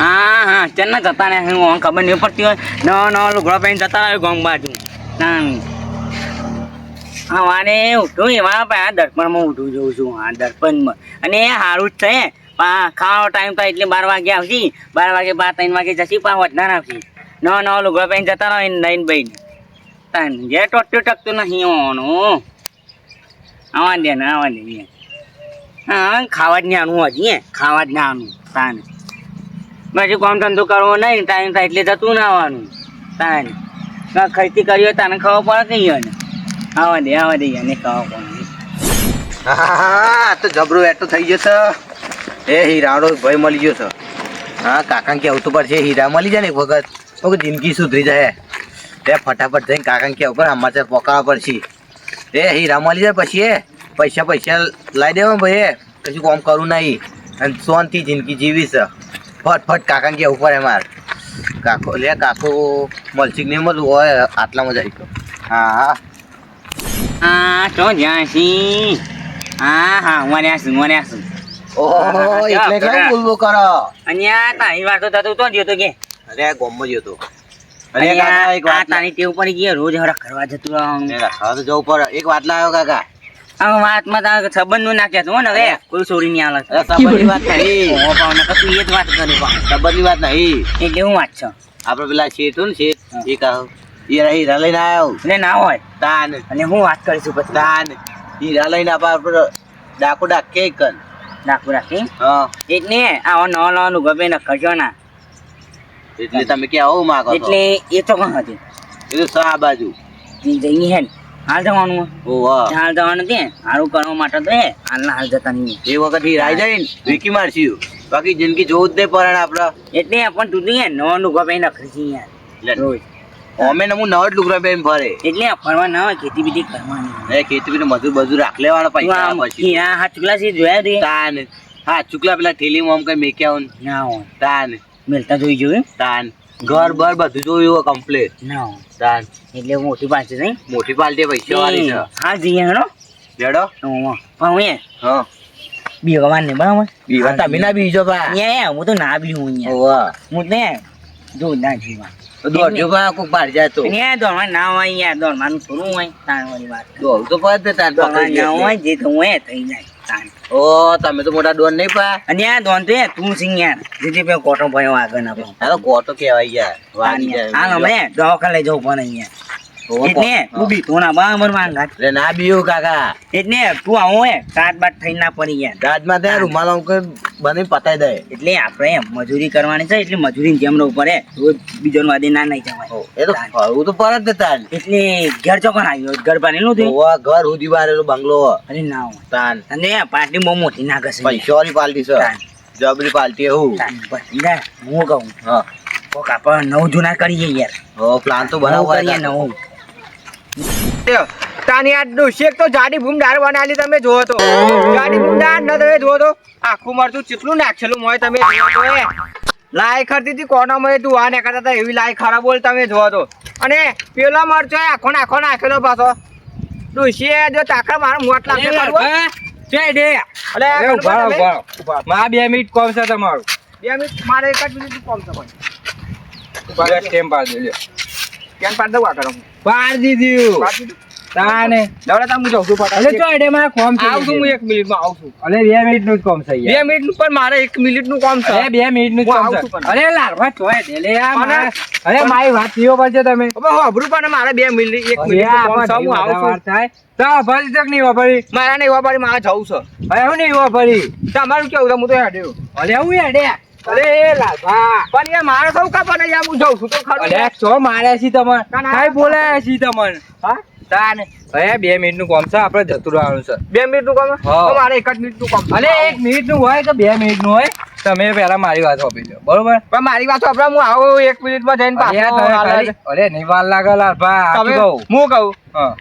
હા હા, ચેન ના જતા ને, હું ખબર નહીં પડતી હોય. નવો નવો લુગડો પહેરીને જતા રહ્યો ગોમ બાજુ. ના હા, વાને ઉઠું એમાં પણ આ દર્પણમાં ઉઠું જોઉં છું. આ દર્પણમાં. અને એ સારું જ છે. પા ખાવાનો ટાઈમ તો એટલે બાર વાગે આવશે. બાર વાગે બાર, ત્રણ વાગે જશી પા વધનાર આવશી. નવો નવો લુગડો પહેરીને જતા રહો લઈને ભાઈ તાન જે ટોટ્યું ટકતું નહીં ઓનું આવા દે ને આવા દે હા, ખાવા જ નાનું હજી, હે. ખાવા જ નાનું તાન. પછી કોમ ધંધો કરવો નહીં, ટાઈમ થાય એટલે જતું ના આવવાનું તાન ના ખરીદી કરી હોય તને ખબર પડે કે યાર આવા દે આવા દે યાર ખબર પડે. હા તો જબરું એટલો થઈ ગયો છે. એ હીરાનો ભાઈ મળી ગયો છે. હા કાકા કેવું તો પડશે, હીરા મળી જાય ને એક વખત, તો જિંદગી સુધરી જાય. તે ફટાફટ જઈને કાકા કેવું પર સમાચાર પોકાવા પડશે. એ હીરા મળી જાય પછી એ, પૈસા પૈસા લાવી દેવા ભાઈ એ કશું કામ કરું નહીં. અને સોનથી જિંદગી જીવી છે. ફટ ફટ કાકા ગયા ઉપર એ માર. કાકો લે કાકો મલસિંગ ને મળવું હોય આટલામાં જઈ ગયો. હા. હા હા તો જ્યાં છી. હા હા હું રહ્યા છું હું રહ્યા છું. ઓહો એટલે એટલે હું કરો? અહીંયા તારી વાત તો તો જ હતો કે. અરે ગોમમાં જ હતો અરે કાકા એક વાત તારી ટેવ પડી ગઈ રોજ હરા કરવા જતું રહેવાનું અરે ખાવા તો જવું પડે. એક વાત લાવ્યો કાકા. આ વાતમાં તારે સંબંધનું નાખ્યા છો ને હવે. કોઈ છોડી નહીં આવે અરે વાત નહીં હું પાવ ને એ જ વાત કરી પાવ સંબંધની વાત નહીં. એ કેવું વાત છે? આપણે પેલા શેઠ ને શેઠ એ કહો એ હીરા લઈને આવ્યો એટલે ના હોય. તાન. અને હું વાત કરીશું પછી? તાન. હીરા લઈને આપડે ડાકો ડાકે કન રાખું રાખી હા. એટલે આવો નવો નવા નું ગમે ને કરજો ના. એટલે તમે ક્યાં આવું માગો એટલે એ તો કોણ હતી એ તો સા બાજુ? ઈ હે ને. હાલ જવાનું. ઓહો હાલ જવાનું તે હારું કરવા માટે તો એ. હાલના હાલ જતા નહીં. એ વખત હીરા આવી જાય ને વીકી મારશું બાકી જિંદગી જોવું જ નહીં ને આપડે એટલે પણ તું નહીં નવો લુગા પહેરી નખરી છે યાર. રોજ. અમે ને હું નવ જ લુગડા ફરે. એટલે ફરવા ના હોય ખેતી બીજી કરવાની. એ ખેતી બીજી મજૂર બધું રાખ લેવાના પૈસા પછી હા હા ચુકલા છે જોયા દે તાન હા ચુકલા પેલા થેલીમાં આમ કઈ મેક્યા હોય ને. ના હોય. તાન મેલતા જોઈ જોયું? તાન ઘર બર બધું જોયું કમ્પ્લીટ ના એટલે મોટી પાસે નહીં? મોટી પાલટી પૈસા વાળી છે. હા જઈએ હેડો. લેડો હું એ? હા. બીવા ને બરાબર? બીવા તમે ના બીજો પા અહીંયા હું તો ના બી હું અહીંયા હું ને. જો ના જીવા તો દોડજો પા કોક બહાર જાય તો. અહીંયા દોડવા ના હોય યાર દોડવાનું થોડું હોય તાણવાની વાત. દોડ તો પા તે તાન દોડવા ના હોય જે તો હું એ થઈ જાય. તાણ. ઓ તમે તો મોટા ડોન નહીં પા અને આ ડોન તો તું સિંહ યાર. જેથી પે કોટો ભયો આગળ ના તો ગોટો કહેવાય યાર. વાગી હાલ જાય અમે દવાખાને લઈ જવું પણ અહીંયા. એટલે તું બી તું ના બરાબર માંગા એટલે ના બીયું કાકા. એટલે તું આવો હે કાટ બાટ થઈ ના પડી યાર. માં ત્યાં રૂમાલ આમ કરી બની પતાઈ દે. એટલે આપણે મજૂરી કરવાની છે એટલે મજૂરી જેમ રહેવું પડે. રોજ બીજો વાદે ના નહીં જવાય. એ તો ફરવું તો પર જ તાન. એટલે ઘર ચોકન આવ્યો? ઘર બનેલું થયું? ઓવા ઘર સુધી બારેલો બંગલો અરે ના તાન. અને પાર્ટી બહુ મોટી ના ઘસે વાળી પાલટી છે. જબરી પાલટી એવું ના હું કહું. હા. કોક આપણે નવ જૂના કરીએ યાર. ઓ પ્લાન તો નવ બનાવવો કરીએ હોય નવું તાની આ ડોશી તો જાડી ભૂમ દાળ બનાવેલી તમે જોવો તો. જાડી ભૂમ ન તમે જોવો તો આખું મરચું ચીટલું નાખેલું મોય તમે લાય ખરતી હતી કોનામાં તું આ ને હતા એવી લાય બોલ તમે જોવો તો. અને પેલો મરચો આખો નાખો નાખેલો પાછો. ડોશીએ જો તાકડા મારો મોટ લાગે ખરું? બે મિનિટ કોમ છે તમારું. બે મિનિટ મારે એક જ મિનિટ કોમ છે પણ ટેમ પાડી દેજો કેમ પાડ દઉં આ કરો પાડ દીધું? તાને. દવડા તા હું જાઉં છું? અલે. એડે માં કોમ છે આવું હું હું એક મિનિટમાં આવું અલે 2 મિનિટનું જ કોમ છે યાર 2 મિનિટ પણ મારે એક મિનિટનું કોમ છે. અરે બે મિનિટનું જ હું કોમ છે. અરે લાલવા ચોય દે લે આ અરે મારી વાત થયો પડશે તમે. હવે હોભરું પણ મારે બે મિનિટ એક અરે મિનિટ આ નું કામ છે, હું આવું છું. થાય. તો ભરી તક નહીં વાપરી. મારા નહીં વાપરી મારે જવું છે. અરે હું નહીં વાપરી. તમારું કેવું? હું તો હેડ્યો. અલે હું હેડે અરે લાલવા પણ યાર મારે સૌ ખબર નહીં હું જઉં છું તો ખરું? અરે ચો મારે છી તમને. ના, ના. કાઈ બોલાય છી તમને. હા? તાને અરે બે મિનિટનું કોમ છે આપણે જતું રહેવાનું છે. બે મિનિટનું કામ તો મારે એક જ મિનિટનું કામ અરે એક મિનિટનું હોય કે બે મિનિટનું હોય તમે પેલા મારી વાત આપી દો બરોબર? પણ મારી વાત આપડે હું આવું એક મિનિટમાં જઈને અરે પાછો અરે નહીં વાર લાગે લાલભા તમે હું કહું?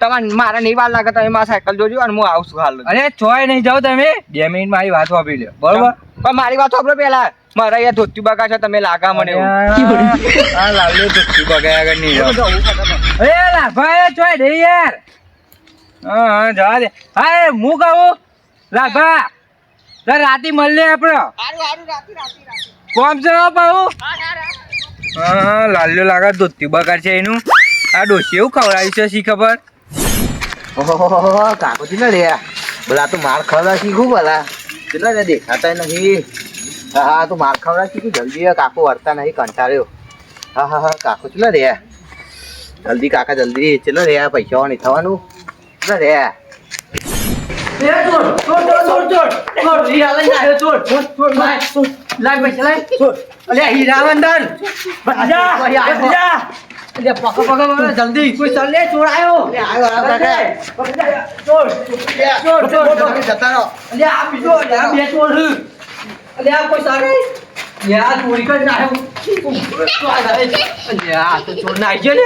તમારે મારે નહીં વાર લાગે તમે મારા સાયકલ જોજો અને હું આવું છું હાલ અરે ચોય નહીં જાઓ તમે. બે મિનિટ મારી વાત આપી લો બરોબર? પણ મારી વાત આપડે પેલા મારે અહીંયા ધોતી બગા છે તમે લાગા મને આ લાલ્યો તો તું આગળ નહીં હું જાઓ જવું છે તમે. અરે લાલભા એ ચોય દે યાર. હા હા જવા દે. હા હું કહું? લાલભા તો રાતે મળીએ આપણે હારું, હારું, રાતી, રાતી, રાતી. કોમ છે હો હા લાલ્યો લાગે ધોતી બગાડ છે એનું. આ ડોસી એવું ખવડાવ્યું છે શી ખબર? ઓહો કાકો ના રહ્યા બોલા તું માર ખવડાવ શીખું બોલા કેટલા દેખાતા નથી. હા હા તું માર ખવડા શીખું જલ્દી આ કાકો વળતા નહીં કંટાળ્યો. હા હા હા કાકો ચલો રે જલ્દી કાકા જલ્દી ચલો રે પૈસા નહીં થવાનું? ચલો રે જલ્દી. કોઈ ચાલે ચોર આવ્યો જતા રહો. અલે આ બીજો બે ચોર. અલે આ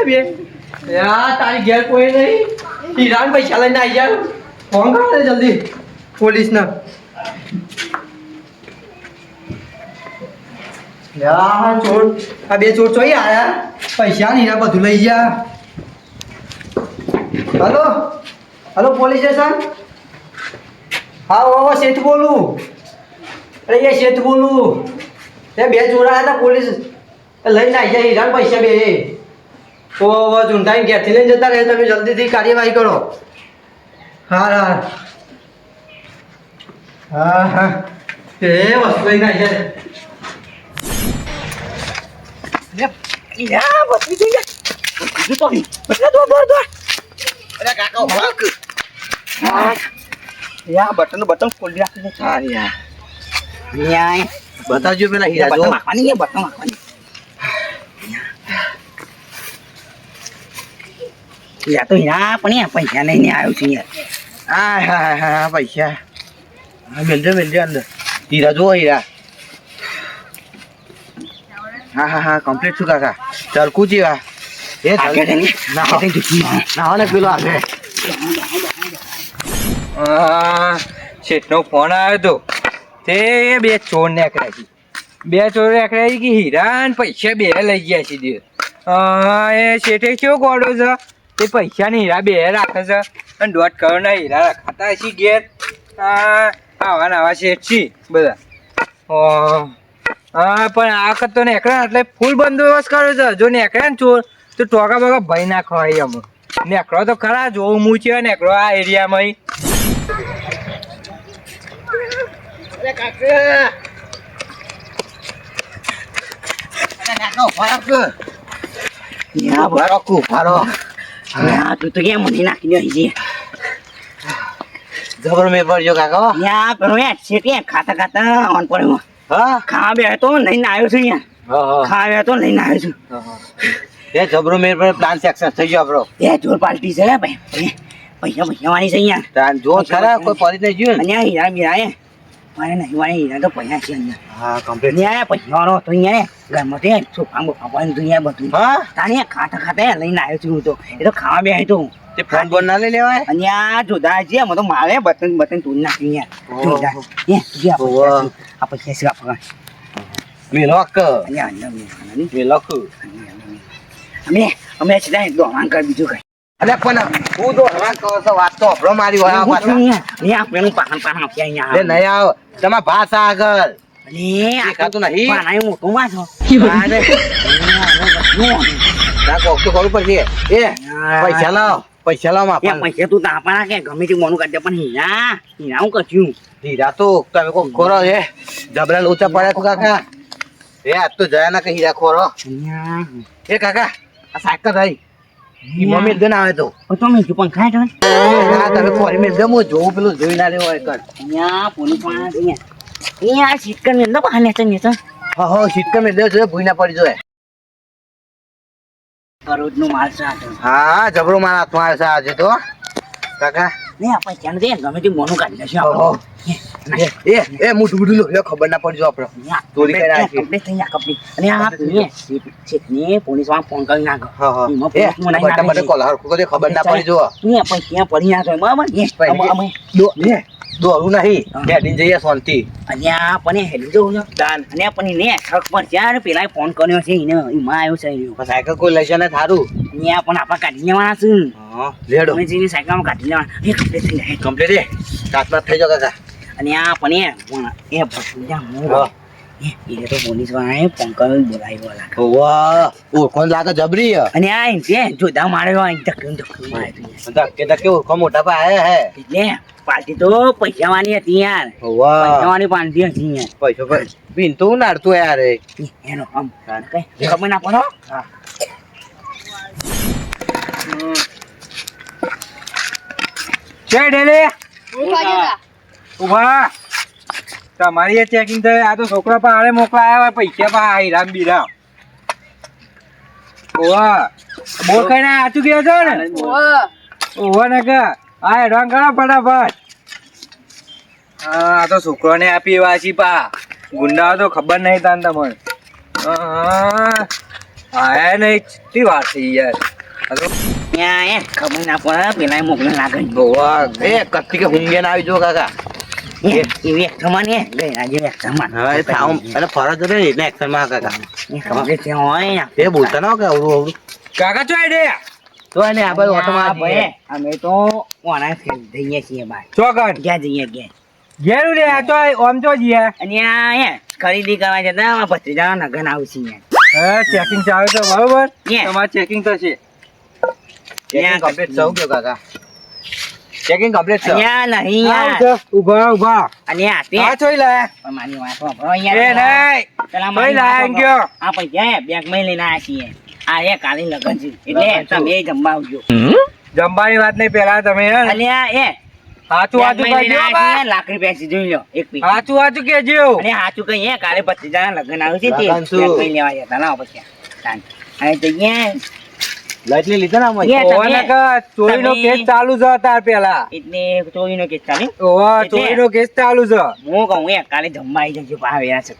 બે. આ તારી ઘેર પૈસા ને જલ્દી બધું લઈ ગયા. હલો? Hello police station? હા ઓ બોલું. અરે એ શેઠ બોલું. એ બે ચોરા હતા પોલીસ. લઈને આવી જાય હિરાન પૈસા બે તો હવે ચૂંટાઈને ઘેરથી લઈને જતા રહે, તમે જલ્દીથી કાર્યવાહી કરો. હા હા. હા હા. એ વસ્તુ લઈને આવી જાય બટન બટન ખોલી રાખી સારી યાર ન્યાય બતાવજો પેલા હીરા જો માખવાની છે બટન માખવાની યા તો યા પણ પૈસા લઈને આવ્યો છું યાર હા હા હા હા પૈસા હા મેલજો મેલજો અંદર હીરા જુઓ હીરા હા હા હા કમ્પ્લીટ છું કાકા ચરકું જેવા એ ના ના પેલો આવે આ શેઠનો ફોન આવ્યો તો તે બે ચોર નીકળ્યા છે બે ચોર નીકળ્યા છે કે હીરા ને પૈસા બે લઈ ગયા છે દે એ શેઠે કેવો ગોડો છે? તે પૈસા ને હીરા બે રાખે છે અને દોઢ કરોડના હીરા રખાતા છે ઘેર. આવા નવા શેઠ છે બધા. હા પણ આ વખત તો નીકળે એટલે ફૂલ બંદોબસ્ત કર્યો છે. જો નીકળે ને ચોર, તો ટોકા બગા ભાઈ નાખવા એમ નેકળો તો ખરા, જોવું હું છે, નેકળો આ એરિયામાં ઈ. યા બસ ફારો કુ ફારો યા તું તો કેમ મને નાખી દે છે જબર મેં પડજો કાકા. યા પેલો યાર છે ત્યાં ખાતા ખાતા ઓન પડ્યો હા? ખાવા બે તો લઈને આવ્યો છું યાર ખાવા બે તો લઈને આવ્યો છું. એ જબરો મેં પર પ્લાન સક્સેસ થઈ ગયો આપણો. એ જોર છે ભાઈ. પૈસા પૈસા વાળી છે યાર જો ખરા કોઈ પડી નહીં ગયું અને આ મારે નહીં વાળી હીરા તો પૈસા છે અંદર હા કમ્પ્લીટ ત્યાં પૈસા વાળો હતો અહીંયા ઘરમાં તે સોફા બોફા પણ દુનિયા બધું. હા? તાણે ખાતા ખાતા લઈને આવ્યો છું તો. એ તો ખાવા બે તો તે ફોન બોન ના લઈ લેવાય? અને આ જોતા છે મને તો મારે બતન બતન યાર એ તું આ પૈસા છે. છે આપણા મેલોક. મેલોક. અમે અમે સીધા દોડાણ કરી બીજું કઈ. પણ હું તો હવા કહો છો વાત તો આપણો મારી હોય આ પાછા અહીંયા. પાન પાન આપ્યા અહીંયા નહીં આવ. તમારા ભાષા આગળ. અલે આ દેખાતું નહીં? પાન આયું મોટું વાંચો હા ને. ના કોક તો કરવું પડશે એ પૈસા લાવ પૈસા લાવમાં પૈસા તું તાપા કે ગમે તે મોનું કરજે પણ હીરા હીરા હું કચ્યું હીરા તો તમે કોક ખોરો છે. જબરા લોચા પડ્યા તો કાકા. એ આજ તો જયા ના કે હીરા ખોરો. એ કાકા આ સાયકલ થઈ ઈમાં મેલ દે ના આવે તો. તો મેં પણ ખાય તો ના તમે ફોરી મેલ દે જોઉં પેલું જોઈ ના લેવો એક અહીંયા પોલીસવાળા છે અહીંયા અહીંયા શીટકર મેં બહાર નેચર નેચર હા હા સીટ મેલ દે જો ભૂઈ ના પડી જોઈએ કરોડનું માલ છે હા જબરો મારા હાથમાં આવે છે આજે તો. કાકા. ને આપણે ત્યાં ગમે તે મોનું કાઢી લેશે આપણે એ એ મોટું મોટું લો ખબર ના પડજો આપણે. ચોરી કરી નાખી. complete થઈ ગયા, complete. અને આ પેને ચેક ને પોલીસવાળા ફોન કરી નાખો. હા હા. મને એ મને છે. કોલ હરખું કરી ખબર ના પડી ને પણ ક્યાં પડી નાખો મામા ને? અમે- દો ને દોરું નહીં. હા. જઈએ શાંતિ. અહીંયા પણ હેલી જવું છે. દાન. અને પણ ને ઠક પર ત્યાં પેલા ફોન કર્યો છે. એને એમાં આવ્યો છે એનો. સાયકલ કોઈ લઈ જાય ને થારું. અહીંયા પણ આપણે કાઢી લેવાના છે. હા લેડો. મેં જઈને સાયકલમાં કાઢી લેવાના. એ complete થઈ જાય. કમ્પ્લીટ એ કાચમાં થઈ જાવ કાકા. અને આ પણ એ પણ એ ભત્રીજા મોરો તો પોલીસ વાળાએ પંકજ બોલાવ્યો લાગે. ઓવા ઓળખોન લાગે જબરી અને આ છે જોતા મારે અહીં ધક્કમ ધક્કમ મારે ધક્કે ધક્કે ઓળખો મોટા પા આયા હે. એટલે પાર્ટી તો પૈસાવાની હતી યાર. પૈસા વાની પાર્ટી હતી યાર. પૈસો પર પીન તો નાડતું યાર એનો આમ કઈ ખબર ના પડો છે ડેલી ઊભા. તમારી એ ચેકિંગ થાય. આ તો છોકરા પણ હારે મોકલાયા હોય પૈસા પણ આ હીરામ બીરામ. ઓવા બોલ કઈ ના આચું ગયા છો ને ઓવા ને કે. આ એડવાન્સ કરો ફટાફટ. હા આ તો છોકરાને આપી વાંચી પા. ગુંડાઓ તો ખબર નહીં તાન તમને. હા આયા નહીં કેટલી વાર થઈ યાર. ખબર ના પડે પેલા મોકલે લાગે. ઓવા એ કત્તી કે હુંગે ના આવી જો કાકા. ગઈ આજે થાવ અને ફરજ એટલે કાકા ત્યાં હોય ને એ બોલતા ના કે અવળું અવળું કાકા ચો આઈડે તો એને આ બાજુ ઓટો આ અમે તો ઓણા જઈએ છીએ બાર ચોકન ક્યાં જઈએ ક્યાં ઘેરું રે આ તો આમ તો જઈએ અને આ હે ખરીદી કરવા જતા અમારા ભત્રીજાનો નગન આવશે યાર. હા ચેકિંગ ચાલે છે બરોબર. તમારે ચેકિંગ થશે ચેકિંગ કમ્પ્લીટ થવું ગયો કાકા ચેકિંગ કમ્પ્લીટ છે અહીંયા નહીં યાર. આવજો. ઊભા ઊભા અને આ તે. આ જોઈ લે. મારી વાત સાંભળો એ અહીંયા. નહીં. પેલા મારી લાયા ગયો. આ પૈસા હે બેંકમાં લઈને આવ્યા છીએ? આ એ કાલી લગન છે એટલે તમે જમવા આવજો જમવાની વાત નહીં પેલા તમે આ એ હાચું હાચું કહેજો રૂપિયા છે, જોઈ લો એક પૈસા હાચું હાચું કહેજો. અને સાચું કઈ હે કાલે ભત્રીજાના લગન આવ્યું છે તે. લગન શું? બેંકમાં લેવા જતા ના પછી અને જઈએ લાઈટલી લીધા ના મય Yeah. ઓવા ને કે ચોરીનો કેસ ચાલુ છે તાર પેલા. એટલે ચોરીનો કેસ ચાલે? એટલે- ચોરીનો કેસ ચાલુ છે. હું કહું એ કાલે જમવા આવી જજો ભાવે આ છે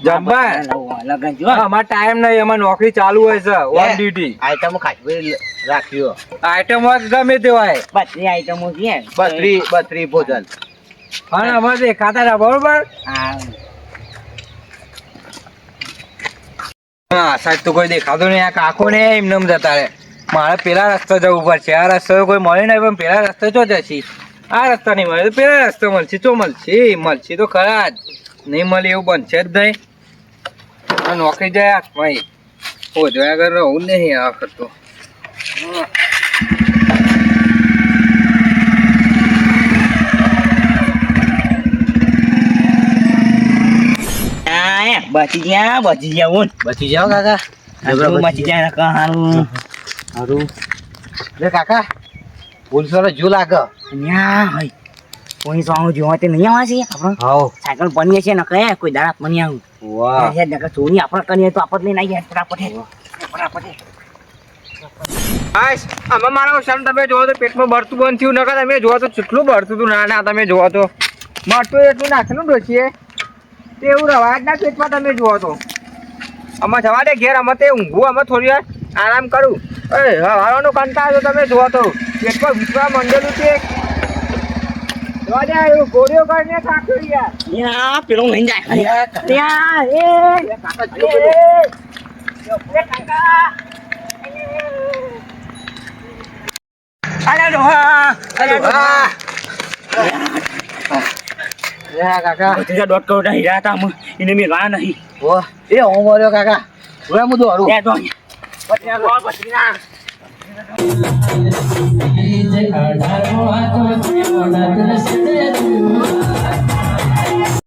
જમવા? લગન જો અમાર ટાઈમ નહીં અમાર નોકરી ચાલુ હોય છે ઓન ડ્યુટી આઈટમ ખાસી રાખ્યો આઈટમ હોય ગમે તે હોય. બત્રી આઈટમો છે બત્રી બત્રી ભોજન. હા અમારે રહ્યા બરોબર? હા. હા સાહેબ તો કોઈ દેખાતો નહીં. આ કાકો ને એમને એમ જતા રહે. મારે પેલા રસ્તો જવું પડશે. આ રસ્તો કોઈ મળે નહીં, પણ પેલા રસ્તો ચો જશે. આ રસ્તા નહીં મળે તો પેલા રસ્તો મળશે. ચો મળશે. મળશે તો ખરા જ. નહીં મળે એવું બનશે જ નહીં. આ નોકરી જાય હાથમાં ઓ જોયા કર રહું નહીં આ વખત તો આ એ બચી ગયા બચી ગયા હું બચી જાઓ કાકા. હારું બચી ગયા ને કહારું હારું. લે કાકા. પોલીસ જો લાગે? ન્યા હોય કોઈ સોંગ જોવા તે નહીં આવવા છે આપણે. હાઉ. સાયકલ બની છે ને કહે કોઈ દાડા બની આવું. વાહ. યાર નકર ચોરી આપણે કરીએ તો આપણે લઈને આવીએ ફટાફટ. ફટાફટ. આઈસ આમાં મારા સન તમે જોવો તો પેટમાં બળતું બંધ થયું. નકર તમે જોવો તો કેટલું બળતું હતું. ના ના તમે જોવો તો. બળતું એટલું નાખેલું ડોસીએ તે એવું રવાજ ના પેટમાં તમે જુઓ તો. આમાં જવા દે ઘેર આમાં તે ઊંઘું આમાં થોડી વાર આરામ કરું. એ હવાનો કંટાળો તમે જુઓ તો. પેટમાં વિશ્વા મંડેલું છે. જોવા દે એવું ગોળીઓ કરીને કાઢ્યું યાર. પેલો લઈને જાય. ત્યાં એ. અરે ડોહા. અરે ડોહા. લે કાકા. ભત્રીજા દોઢ કરોડ હીરા હતા અમે. એને મેળવા નહીં. વાહ એ હું મર્યો કાકા. હવે હું દોડું ત્યાં તો ભત્રીજા